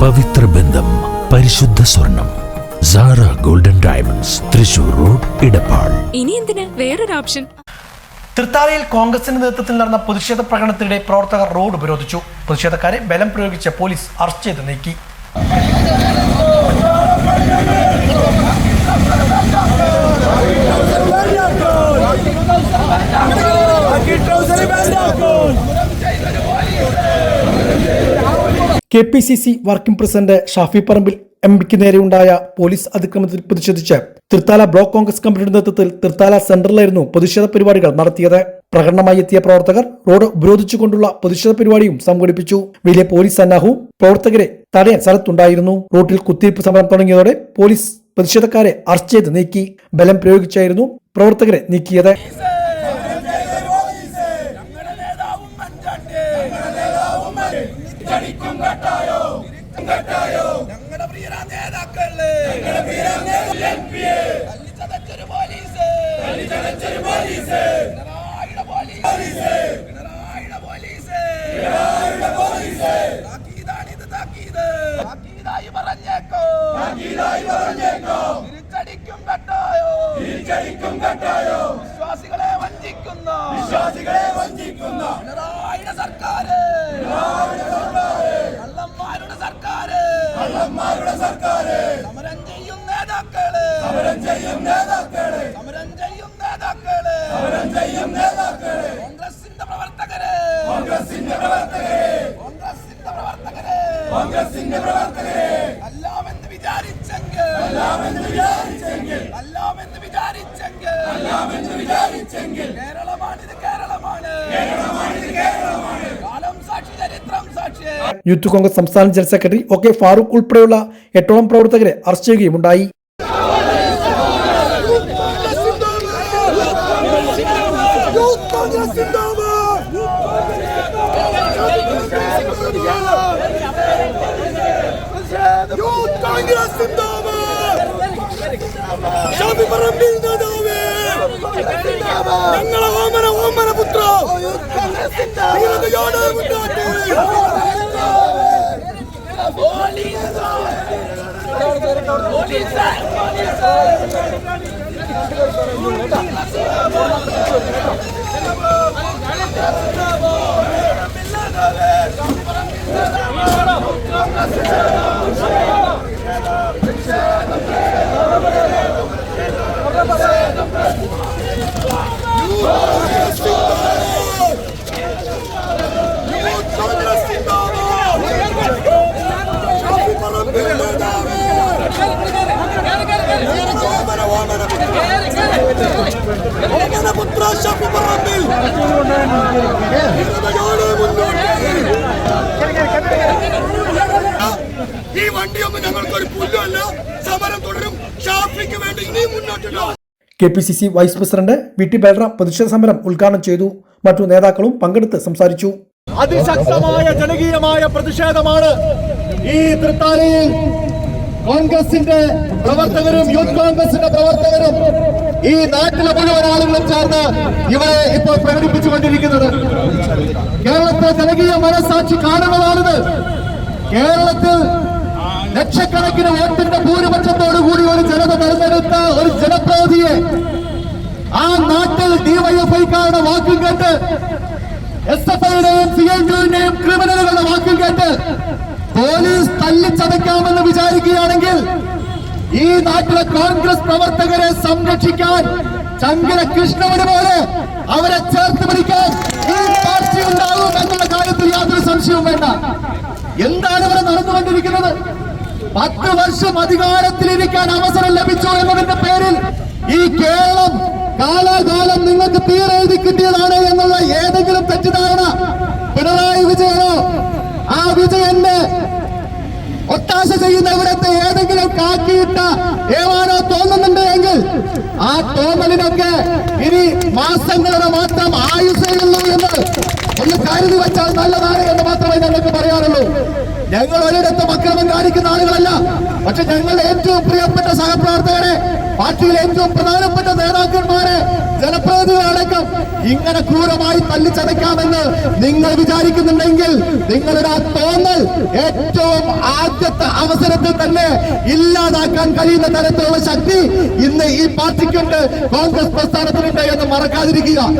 പവിത്ര ബന്ധം പരിശുദ്ധ സ്വർണം Sara golden diamonds Thrissur road Edappal ഇനി എന്തിന്? വേറൊരു ഓപ്ഷൻ. തൃത്താലയിൽ കോൺഗ്രസിന്റെ നേതൃത്വത്തിൽ നടന്ന പ്രതിഷേധ പ്രകടനത്തിനിടെ പ്രവർത്തകർ റോഡ് ഉപരോധിച്ചു. പ്രതിഷേധക്കാരെ ബലം പ്രയോഗിച്ച പോലീസ് അറസ്റ്റ് ചെയ്ത് നീക്കി. K P C C working president Shafi Parambil M പിക്ക് നേരെയുണ്ടായ പോലീസ് അതിക്രമത്തിൽ പ്രതിഷേധിച്ച് തൃത്താല ബ്ലോക്ക് കോൺഗ്രസ് കമ്മിറ്റിയുടെ നേതൃത്വത്തിൽ തൃത്താല സെന്ററിലായിരുന്നു പ്രതിഷേധ പരിപാടികൾ നടത്തിയത്. പ്രകടനമായി എത്തിയ പ്രവർത്തകർ റോഡ് ഉപരോധിച്ചുകൊണ്ടുള്ള പ്രതിഷേധ പരിപാടിയും സംഘടിപ്പിച്ചു. വലിയ പോലീസ് സന്നാഹവും പ്രവർത്തകരെ തടയാൻ സ്ഥലത്തുണ്ടായിരുന്നു. റോട്ടിൽ കുത്തിയിരിപ്പ് സമരം തുടങ്ങിയതോടെ പോലീസ് പ്രതിഷേധക്കാരെ അറസ്റ്റ് ചെയ്ത് നീക്കി. ബലം പ്രയോഗിച്ചായിരുന്നു പ്രവർത്തകരെ നീക്കിയത്. ഞങ്ങളുടെ പ്രിയ നേതാക്കളെ. തല്ലിച്ചതച്ചൊരു പോലീസ്. പിണറായിയുടെ പോലീസ്. പിണറായിയുടെ പോലീസ്. താക്കീതാണിത് താക്കീത്. താക്കീതായി പറഞ്ഞേക്കോ. തിരിച്ചടിക്കും കട്ടായോ. തിരിച്ചടിക്കും കട്ടായോ. വിശ്വാസികളെ വഞ്ചിക്കുന്ന. വിശ്വാസികളെ വഞ്ചിക്കുന്ന. പിണറായിയുടെ യൂത്ത് കോൺഗ്രസ് സംസ്ഥാന general secretary O K Farooq ഉൾപ്പെടെയുള്ള എട്ടോളം പ്രവർത്തകരെ അറസ്റ്റ് ചെയ്യുകയുമുണ്ടായി. ഞങ്ങളെ ഓമന ഓമന പുത്ര You are പുത്ര ഷാഫി പറമ്പിൽ ഈ വണ്ടിയൊന്നും ഞങ്ങൾക്കൊരു പുല്ലല്ല സമരം തുടരും. ഷാഫിക്ക് വേണ്ടി ഇനിയും മുന്നോട്ടുണ്ടാവും K P C C vice president V T Balram പ്രതിഷേധ സമരം ഉദ്ഘാടനം ചെയ്തു. മറ്റു നേതാക്കളും പങ്കെടുത്ത് സംസാരിച്ചു. അതിശക്തമായ ജനകീയമായ പ്രതിഷേധമാണ് ഈ തൃത്താലയിൽ കോൺഗ്രസിന്റെ പ്രവർത്തകരും യൂത്ത് കോൺഗ്രസിന്റെ പ്രവർത്തകരും ഈ നാട്ടിലെ മുഴുവൻ ആളുകളും ചേർന്ന് ഇവരെ ഇപ്പോൾ പ്രകടിപ്പിച്ചുകൊണ്ടിരിക്കുന്നത്. കേരളത്തെ ജനകീയ മനസാക്ഷി കാണുന്നതാണിത് കേരളത്തിൽ ലക്ഷക്കണക്കിന് വോട്ടിന്റെ ഭൂരിപക്ഷത്തോടുകൂടി ഒരു ജനത തെരഞ്ഞെടുത്ത ഒരു ജനപ്രതിനിധിയെ ആ നാട്ടിൽ ഡിവൈഎഫ്ഐക്കാരുടെ വാക്കും കേട്ട് എസ് എഫ് ഐയുടെയും സി എൻ യുവിന്റെയും ക്രിമിനലുകളുടെ വാക്കും കേട്ട് പോലീസ് തല്ലിച്ചതയ്ക്കാമെന്ന് വിചാരിക്കുകയാണെങ്കിൽ ഈ നാട്ടിലെ കോൺഗ്രസ് പ്രവർത്തകരെ സംരക്ഷിക്കാൻ ചങ്കര കൃഷ്ണവന് പോലെ അവരെ ചേർത്ത് പിടിക്കാൻ ഈ പാർട്ടി ഉണ്ടാവും എന്നുള്ള കാര്യത്തിൽ യാതൊരു സംശയവും വേണ്ട. എന്താണ് ഇവിടെ നടന്നുകൊണ്ടിരിക്കുന്നത്? പത്ത് വർഷം അധികാരത്തിലിരിക്കാൻ അവസരം ലഭിച്ചു എന്നതിന്റെ പേരിൽ ഈ കേരളം കാലാകാലം നിങ്ങൾക്ക് തീരെഴുതി കിട്ടിയതാണ് എന്നുള്ള ഏതെങ്കിലും തെറ്റിദ്ധാരണ പിണറായി വിജയനോ ആ വിജയന്റെ ഒത്താശ ചെയ്യുന്ന ഇവിടുത്തെ ഏതെങ്കിലും കാക്കിയിട്ട ഏവാനോ തോന്നുന്നുണ്ട് എങ്കിൽ ആ തോന്നലിനൊക്കെ ഇനി മാസങ്ങളുടെ മാത്രം ആയുസേ ഉള്ളൂ എന്ന് ഒന്ന് കരുതി വെച്ചാൽ നല്ലതാണ് എന്ന് മാത്രമേ ഞങ്ങൾക്ക് പറയാറുള്ളൂ. ഞങ്ങൾ ഒരിടത്തും അക്രമം കാണിക്കുന്ന ആളുകളല്ല. പക്ഷെ ഞങ്ങളുടെ ഏറ്റവും പ്രിയപ്പെട്ട സഹപ്രവർത്തകരെ പാർട്ടിയിലെ ഏറ്റവും പ്രധാനപ്പെട്ട നേതാക്കന്മാരെ ജനപ്രതിനിധികളടക്കം ഇങ്ങനെ ക്രൂരമായി തല്ലിച്ചതയ്ക്കാമെന്ന് നിങ്ങൾ വിചാരിക്കുന്നുണ്ടെങ്കിൽ നിങ്ങളുടെ ആ തോന്നൽ ഏറ്റവും ആദ്യത്തെ അവസരത്തിൽ തന്നെ ഇല്ലാതാക്കാൻ കഴിയുന്ന തരത്തിലുള്ള ശക്തി ഇന്ന് ഈ പാർട്ടിക്കുണ്ട് കോൺഗ്രസ് പ്രസ്ഥാനത്തിനുണ്ട് എന്ന് മറക്കാതിരിക്കുക.